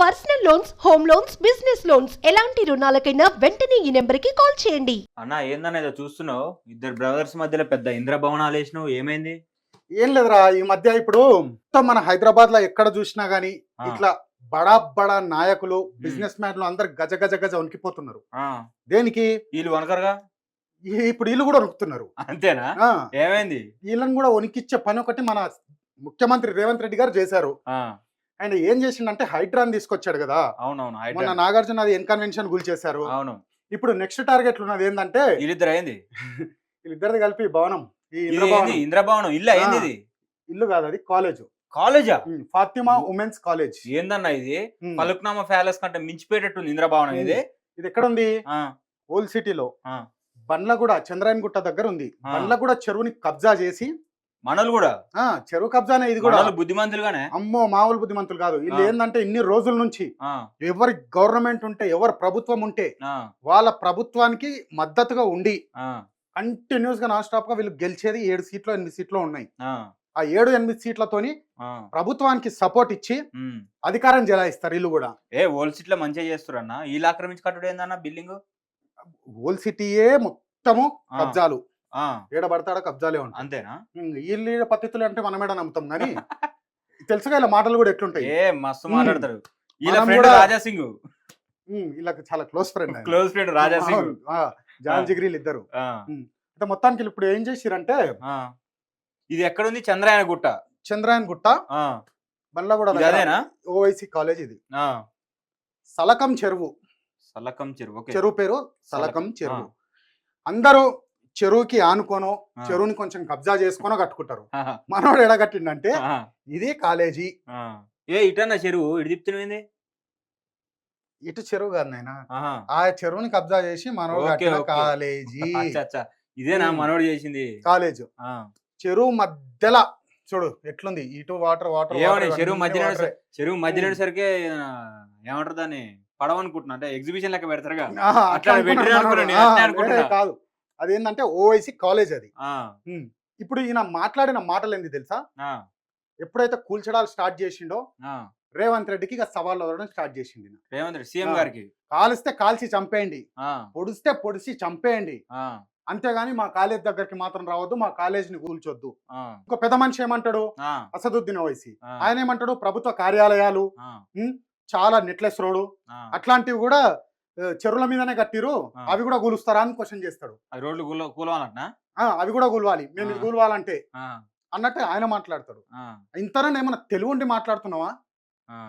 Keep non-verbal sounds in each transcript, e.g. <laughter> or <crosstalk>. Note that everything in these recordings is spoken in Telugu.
Personal loans home loans business loans. ఎలాంటి రుణాలకైనా వెంటనే ఈ నెంబర్కి కాల్ చేయండి. అన్న ఏందన్న ఏదో చూస్తున్నావు? ఇద్దరు బ్రదర్స్ మధ్యలో పెద్ద ఇంద్రభవనాలు వేసినావు ఏమైంది? ఏం లేదురా ఈ మధ్య ఇప్పుడు మొత్తం మన హైదరాబాద్లో ఎక్కడ చూసినా గానీ ఆ, ఇట్లా బడా బడా నాయకులు బిజినెస్ మ్యాన్లు అందరు గజ గజ గజ వణికిపోతున్నారు. ఆ, దేనికి? వీళ్ళు వనకరుగా ఈ- ఇప్పుడు వీళ్ళు కూడా వణుకుతున్నారు. అంతేనా? ఆ, ఏమైంది? వీళ్ళని కూడా వణికిచ్చే పని ఒకటి మన ముఖ్యమంత్రి రేవంత్ రెడ్డి గారు చేశారు. ఆ, ఆయన ఏం చేసిండంటే హైడ్రాన్ తీసుకొచ్చాడు కదా. అవునవును మొన్న నాగార్జున అది ఎన్కన్వెన్షన్ గుల్ చేశారు. అవును. ఇప్పుడు నెక్స్ట్ టార్గెట్ ఉన్నది ఏంటంటే వీళ్ళిద్దరు అయింది <laughs> వీళ్ళిద్దరిది కలిపి భవనం ఈ ఇది ఇంద్రభవనం. ఇల్లు అయింది. ఇది ఇల్లు కాదు అది కాలేజ్. కాలేజా? Fatima women's college. ఏందన్న ఇది? పలుక్నామా ప్యాలెస్ కంటే మించిపోయేటట్టుంది ఇంద్రభవనం ఇది. ఇది ఎక్కడ ఉంది ఓల్డ్ సిటీలో. బండ్లగూడ చంద్రాయన్ గుట్ట దగ్గర ఉంది. బండ్లగూడ చెరువుని కబ్జా చేసి మనలు కూడా. చెరువు కబ్జానే ఇది కూడా. బుద్ధిమంతులుగానే. అమ్మో మామూలు బుద్ధిమంతులు కాదు. వీళ్ళు. ఏంటంటే ఇన్ని రోజుల నుంచి ఎవరి గవర్నమెంట్ ఉంటే ఎవరి ప్రభుత్వం ఉంటే వాళ్ళ ప్రభుత్వానికి మద్దతుగా ఉండి కంటిన్యూస్గా నాన్ స్టాప్గా వీళ్ళు గెలిచేది ఏడు సీట్లు ఎనిమిది సీట్లు ఉన్నాయి. ఆ, ఏడు ఎనిమిది సీట్లతోని ప్రభుత్వానికి సపోర్ట్ ఇచ్చి. అధికారం జలాయిస్తారు వీళ్ళు కూడా. ఏ ఓల్డ్ సిటీ లో మంచిగా చేస్తురన్న? వీళ్ళు ఆక్రమించి కట్టుడు ఏందన్న బిల్డింగ్? ఓల్డ్ సిటీయే మొత్తము కబ్జాలు. ఏడ పడతాడో కబ్జాలే ఉంటాయి. అంతేనా? వీళ్ళు పద్ధతులు అంటే మనమేడ నమ్ముతాం కానీ <laughs> తెలుసుగా ఇలా మాటలు కూడా ఎట్లుంటాయి. ఏ మస్తు. మాట్లాడతారు. వీళ్ళ ఫ్రెండ్ రాజా సింగ్. వీళ్ళకి చాలా close friend close friend Raja Singh. John జిగ్రీలు ఇద్దరు. అయితే మొత్తానికి ఇప్పుడు ఏం చేసిరంటే. ఇది ఎక్కడుంది? చంద్రాయన గుట్ట. చంద్రాయన్ గుట్ట అదేనా ఓవైసీ కాలేజ్ ఇది. సలకం చెరువు. సలకం చెరువు చెరువు పేరు సలకం, చెరువు. అందరూ చెరువుకి ఆనుకోనో. చెరువుని కొంచెం కబ్జా చేసుకోనో కట్టుకుంటారు. మనోడు ఎడగట్టిండంటే ఆహా, ఇది కాలేజీ. ఏ ఇటన్న చెరువు? ఇటు ఇటు చెరువు కాదు నాయన. ఆ చెరువుని కబ్జా చేసి మనోడు కట్టిన. కాలేజీ. <laughs> ఇదేనా. మనోడు చేసింది? కాలేజ్. చెరువు మధ్యలో చూడు ఎట్లుంది? ఇటు వాటర్ వాటర్ చెరువు మధ్యలో చెరువు మధ్యలో సరికే ఏమంటారు దాన్ని? పడవ అనుకుంటున్నా అంటే ఎగ్జిబిషన్ లెక్క అనుకుంటున్నా. కాదు. అదేంటంటే ఓవైసీ కాలేజ్ అది. ఇప్పుడు ఈయన మాట్లాడిన మాటలు ఏంది తెలుసా ఎప్పుడైతే కూల్చడాలు స్టార్ట్ చేసిండో. రేవంత్ రెడ్డికి ఇక సవాళ్ళు వదలడం స్టార్ట్ చేసింది. రేవంత్ రెడ్డి సీఎం. గారికి. కాలిస్తే కాల్చి చంపేయండి. పొడిస్తే పొడిసి చంపేయండి. అంతేగాని మా కాలేజ్ దగ్గరికి మాత్రం రావద్దు మా కాలేజీని కూల్చొద్దు. ఆ, ఇంకో పెద్ద మనిషి ఏమంటాడు? అసదుద్దీన్ ఓవైసీ. ఆయన ఏమంటాడు? ప్రభుత్వ కార్యాలయాలు చాలా నెట్లెస్ రోడ్డు. ఆ. అట్లాంటివి కూడా చెరువుల మీదనే కట్టిరు. అవి కూడా కూలుస్తారా అని క్వశ్చన్ చేస్తాడు. రోడ్లు కూలవాలన్నా అవి కూడా కూలవాలి మేము. కూలవాలంటే అన్నట్టు ఆయన మాట్లాడతాడు. ఆ, ఇంతనే ఏమన్నా తెలుగు ఉండి మాట్లాడుతున్నావా.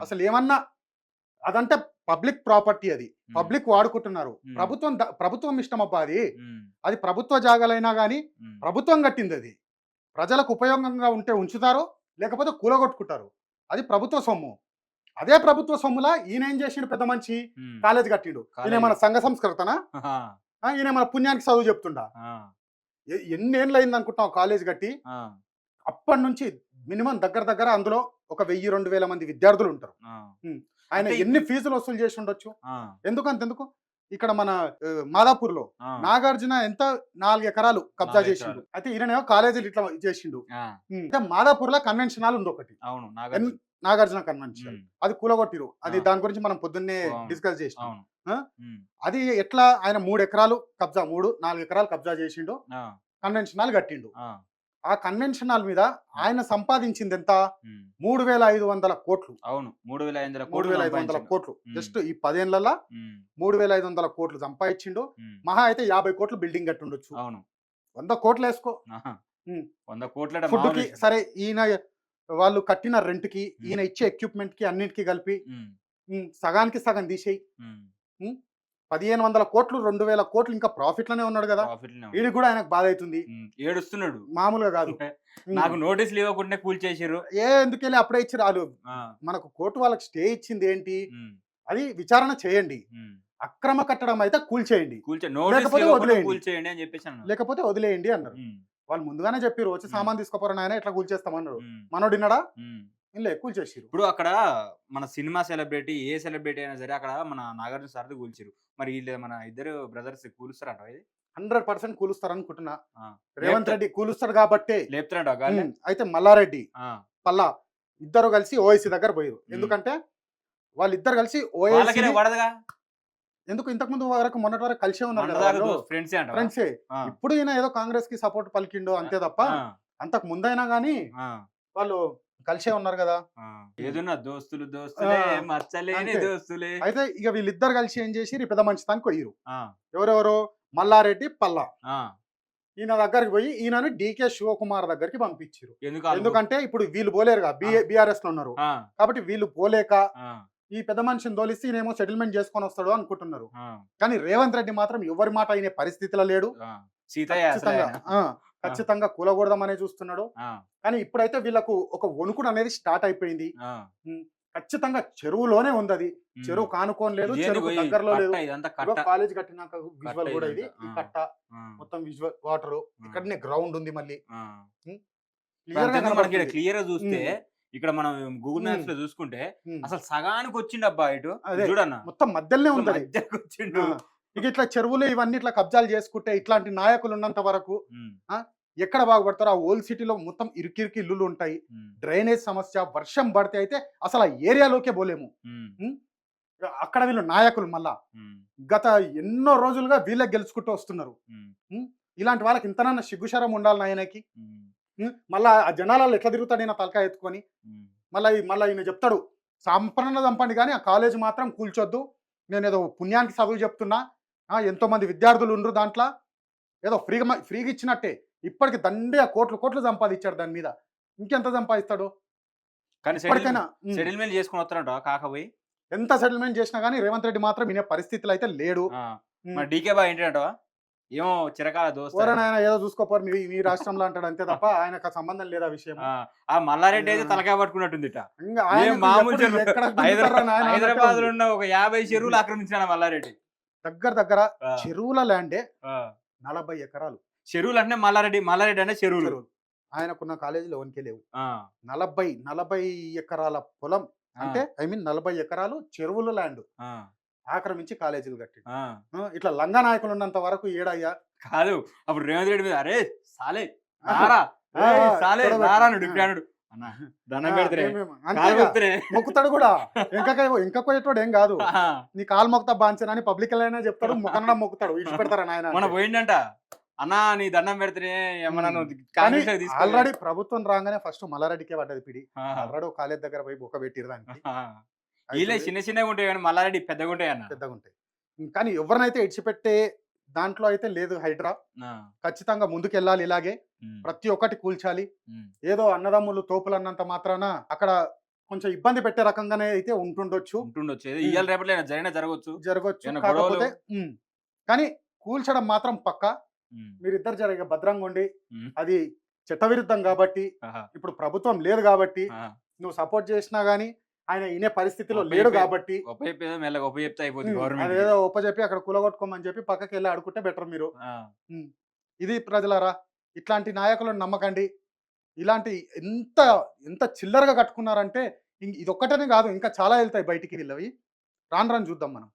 అసలు ఏమన్నా అదంటే పబ్లిక్ ప్రాపర్టీ అది. పబ్లిక్ వాడుకుంటున్నారు. ప్రభుత్వం ప్రభుత్వం ఇష్టం అబ్బా అది. అది ప్రభుత్వ జాగాలైనా కానీ. ప్రభుత్వం కట్టింది అది. ప్రజలకు ఉపయోగంగా ఉంటే ఉంచుతారు లేకపోతే కూలగొట్టుకుంటారు. అది ప్రభుత్వ సొమ్ము. అదే ప్రభుత్వ సొమ్ములా ఈయన ఏం చేసిండు పెద్ద మంచి. కాలేజ్ కట్టిండు. ఈయన. మన సంఘ సంస్కృతనా ఈయన మన పుణ్యానికి చదువు చెప్తుండా? ఎన్ని ఏళ్ళు అయింది అనుకుంటున్నావు కాలేజ్ కట్టి? అప్పటి నుంచి మినిమం దగ్గర దగ్గర అందులో ఒక వెయ్యి రెండు వేల మంది విద్యార్థులు ఉంటారు. ఆయన అంటే ఎన్ని ఫీజులు వసూలు చేసి ఉండొచ్చు? ఎందుకంత ఎందుకు ఇక్కడ మన మాదాపూర్లో నాగార్జున ఎంత నాలుగు ఎకరాలు కబ్జా చేసిండు. అయితే ఈయన కాలేజీలు ఇట్లా చేసిండు. అయితే మాదాపూర్లో కన్వెన్షన్ హాల్ ఉంది ఒకటి. అవును నాగార్జున కన్వెన్షన్ అది. కూలగొట్టిరు. అది. దాని గురించి మనం పొద్దున్నే. డిస్కస్ చేసినాం. అది ఎట్లా ఆయన మూడు ఎకరాలు కబ్జా మూడు నాలుగు ఎకరాలు కబ్జా చేసిండు. కన్వెన్షన్ హాల్ కట్టిండు. ఆ, కన్వెన్షన్ హాల్ మీద ఆయన సంపాదించింది ఎంత? మూడు వేల ఐదు వందల కోట్లు. అవును. మూడు వేల ఐదు మూడు వేల ఐదు వందల. కోట్లు. జస్ట్ ఈ పదేళ్ళలో మూడు వేల ఐదు వందల కోట్లు సంపాదించిండు. మహా అయితే యాభై కోట్లు బిల్డింగ్ కట్టి ఉండొచ్చు అవును. వంద కోట్లు వేసుకో. వంద కోట్ల సరే ఈయన వాళ్ళు కట్టిన రెంట్కి ఈయన ఇచ్చే ఎక్విప్మెంట్కి అన్నిటికీ కలిపి సగానికి సగం తీసేయి. పదిహేను వందల కోట్లు రెండు వేల కోట్లు ఇంకా ప్రాఫిట్లోనే ఉన్నాడు కదా! వీడికి కూడా ఆయనకు బాధ అవుతుంది ఏడుస్తున్నాడు. మామూలుగా కాదు. <laughs> నాకు నోటీసులు ఇవ్వకుండానే కూల్ చేసిర్రు. ఏ ఎందుకు వెళ్ళి అప్పుడే ఇచ్చి రాలు మనకు కోర్టు వాళ్ళకి స్టే ఇచ్చింది ఏంటి? అది విచారణ చేయండి. అక్రమ కట్టడం అయితే కూల్చేయండి లేకపోతే ఇవ్వకుండా వదిలేయండి. లేకపోతే వదిలేయండి అన్నారు. వాళ్ళు ముందుగానే చెప్పారు వచ్చి. సామాన్ తీసుకోపోరా ఆయన ఎట్లా కూల్చేస్తామన్నారు మనోడు విన్నాడా. ఇల్లే కూల్చేసిరు ఇప్పుడు అక్కడ మన సినిమా సెలబ్రిటీ ఏ సెలబ్రిటీ అయినా సరే అక్కడ మన నాగార్జున సార్ది కూల్చిరు మరి వీళ్ళు మన ఇద్దరు బ్రదర్స్ కూలుస్తారంట ఇది? హండ్రెడ్ పర్సెంట్ కూలుస్తారు అనుకుంటున్నా. రేవంత్ రెడ్డి కూలుస్తాడు కాబట్టే లేపుతారంట ఉమ్, అయితే మల్లారెడ్డి పల్లా ఇద్దరు కలిసి ఓఐసీ దగ్గర పోయారు. ఎందుకంటే వాళ్ళిద్దరు కలిసి ఓఎస్సీ పడదుగా ఎందుకు ఇంతకు ముందు వరకు మొన్నటి వరకు కలిసే ఉన్నారు. ఫ్రెండ్స్ ఇప్పుడు ఈయన ఏదో కాంగ్రెస్కి సపోర్ట్ పలికిండు అంతే తప్ప అంతకు ముందైనా గానీ వాళ్ళు కలిసే ఉన్నారు కదా. ఏదున్నా దోస్తులు మచ్చలేని. దోస్తులే. అయితే ఇక వీళ్ళిద్దరు కలిసి ఏం చేసి పెద్ద మంచితానికి పోయిరు ఆ, ఎవరెవరు? మల్లారెడ్డి పల్లా. ఈయన దగ్గరికి పోయి ఈయనని డికే శివకుమార్ దగ్గరికి పంపించారు? ఎందుకంటే ఇప్పుడు వీళ్ళు పోలేరుగా. బీఆర్ఎస్లో ఉన్నారు. కాబట్టి వీళ్ళు పోలేక ఈ పెద్ద మనిషిని తోలిస్తే ఈయనేమో సెటిల్మెంట్ చేసుకొని వస్తాడు అనుకుంటున్నారు. కానీ రేవంత్ రెడ్డి మాత్రం ఎవరి మాట అయిన పరిస్థితిలో లేడు. ఖచ్చితంగా కూలకూడదామనే చూస్తున్నాడు. కానీ ఇప్పుడైతే వీళ్ళకు ఒక వణుకుడు అనేది స్టార్ట్ అయిపోయింది. ఖచ్చితంగా చెరువులోనే ఉంది అది. చెరువు కానుకోని లేదు చెరువు దగ్గరలో లేదు కాలేజ్ కట్టినాక విజువల్ కూడా ఇది. కట్ట మొత్తం విజువల్ వాటర్ ఇక్కడనే గ్రౌండ్ ఉంది మళ్ళీ. క్లియర్గా చూస్తే. ఇక్కడ మనం గూగుల్ మ్యాప్స్. లో చూసుకుంటే. అసలు సగానికి వచ్చిండు అబ్బా ఇటు. చూడన్న. మొత్తం మధ్యలోనే ఉంది వచ్చిండు. ఇక ఇట్లా చెరువులు ఇవన్నీ ఇట్లా కబ్జాలు చేసుకుంటే ఇట్లాంటి నాయకులు ఉన్నంత వరకు ఎక్కడ బాగుపడతారో ఆ ఓల్డ్ సిటీలో మొత్తం ఇరుకిరికి ఇల్లులు ఉంటాయి. డ్రైనేజ్ సమస్య వర్షం పడితే అయితే అసలు ఆ ఏరియాలోకే పోలేము. అక్కడ వీళ్ళు నాయకులు మళ్ళా. గత ఎన్నో రోజులుగా వీళ్ళే గెలుచుకుంటూ వస్తున్నారు. ఇలాంటి వాళ్ళకి ఇంతనన్నా సిగ్గుశరం ఉండాలి ఉం? మళ్ళా ఆ జనాలలో ఎట్లా తిరుగుతాడు ఈయన తలకాయ ఎత్తుకొని. మళ్ళీ మళ్ళీ ఈయన చెప్తాడు సంపన్న చంపండి కానీ ఆ కాలేజ్ మాత్రం కూల్చొద్దు. నేను ఏదో పుణ్యానికి చదువు చెప్తున్నా. ఎంతో మంది విద్యార్థులు ఉండరు దాంట్లో. ఏదో ఫ్రీగా ఫ్రీగా ఇచ్చినట్టే. ఇప్పటికి దండే కోట్లు కోట్లు సంపాదించాడు దాని మీద. ఇంకెంత సంపాదిస్తాడు? కానీ. సెటిల్మెంట్ చేసుకుని వస్తారంట కాకపోయి? ఎంత సెటిల్మెంట్ చేసినా కానీ రేవంత్ రెడ్డి మాత్రం వినే పరిస్థితులు అయితే లేడు డీకే బాయ్ ఏంటంటవా? ఏమో చిరకాల దోస్తు. ఆయన ఏదో చూసుకోపోరు మీ మీ రాష్ట్రంలో అంటాడు అంతే తప్ప ఆయనకు సంబంధం లేదా విషయం ఆ, మల్లారెడ్డి అయితే. తలకాయ పట్టుకున్నట్టుంది ఇట. ఇంకా ఏం ఆయనకు మామూలు ఎప్పుడు చెరువు. ఎక్కడ గుంజుతారా హైదరాబాద్లో. ఉన్న ఒక యాభై చెరువులు ఆక్రమించిన మల్లారెడ్డి. దగ్గర దగ్గర చెరువుల ల్యాండే. నలభై ఎకరాలు. చెరువులు అంటే మల్లారెడ్డి మల్లారెడ్డి అంటే చెరువులు. ఆయనకున్న కాలేజీలో వనికే లేవు. నలభై నలభై ఎకరాల పొలం అంటే ఐ మీన్ నలభై ఎకరాలు చెరువుల ల్యాండ్. ఆక్రమించి కాలేజీలు కట్టి. ఇట్లా లంగా నాయకులు ఉన్నంత వరకు ఏడయ్యా కాదు అప్పుడు రేవంత్ రెడ్డి మీద అరే సాలే సాలే చూడబెట్టు. రారా నుడు ఆ. ఇప్పుడు అన్నాడు. అన్న దండం ఆ, పెడితే ఏమేమో. కాలు అంతేగా, మొక్కుతూనే. మొక్కుతాడు కూడా ఇంకా ఇంకా పోయేటోడు ఏం కాదు నీ కాలు మొక్తా బాంచని అని పబ్లిక్ అయినా చెప్తాడు మొక్కన మొక్కుతాడు ఇటు పెడతారా నాయన మొన్న అంటే. పోయిండంట అన్నా నీ దండం పెడితేనే ఏమన్నా. ఆల్రెడీ ప్రభుత్వం రాగానే ఫస్ట్ మల్లారెడ్డికే పడ్డది పిడి ఆల్రెడీ కాలేజ్ దగ్గర పోయి బొక్క పెట్టిరు దానికి. వీళ్ళే చిన్న చిన్నగా ఉంటాయి కానీ మల్లారెడ్డి పెద్దగా ఉంటాయి అన్న పెద్దగా ఉంటాయి. కానీ ఎవరినైతే ఇడిచిపెట్టే దాంట్లో అయితే లేదు హైడ్రా. ఖచ్చితంగా ముందుకు వెళ్ళాలి ఇలాగే ప్రతి ఒక్కటి కూల్చాలి. ఏదో అన్నదమ్ములు తోపులు అన్నంత మాత్రాన అక్కడ కొంచెం ఇబ్బంది పెట్టే రకంగానే అయితే ఉంటుండొచ్చు. ఉంటుండొచ్చు. అయినా జరిగినా జరగవచ్చు జరగచ్చు. ఏమైనా కాకపోతే. కానీ కూల్చడం మాత్రం పక్క. మీరిద్దరు జరిగే భద్రంగా ఉండి అది చట్టవిరుద్ధం కాబట్టి ఇప్పుడు ప్రభుత్వం లేదు కాబట్టి. నువ్వు సపోర్ట్ చేసినా గానీ ఆయన వినే పరిస్థితిలో లేడు కాబట్టి అదేదో ఒప్పచెప్పి అక్కడ కూలగొట్టుకోమని చెప్పి పక్కకి వెళ్ళి అడుకుంటే బెటర్ మీరు. ఇది ప్రజలారా ఇట్లాంటి నాయకులను నమ్మకండి. ఇలాంటి ఎంత ఎంత చిల్లరగా కట్టుకున్నారంటే ఇం- ఇదొక్కటనే కాదు ఇంకా చాలా వెళ్తాయి బయటికి వీళ్ళవి. రాను రాను చూద్దాం మనం.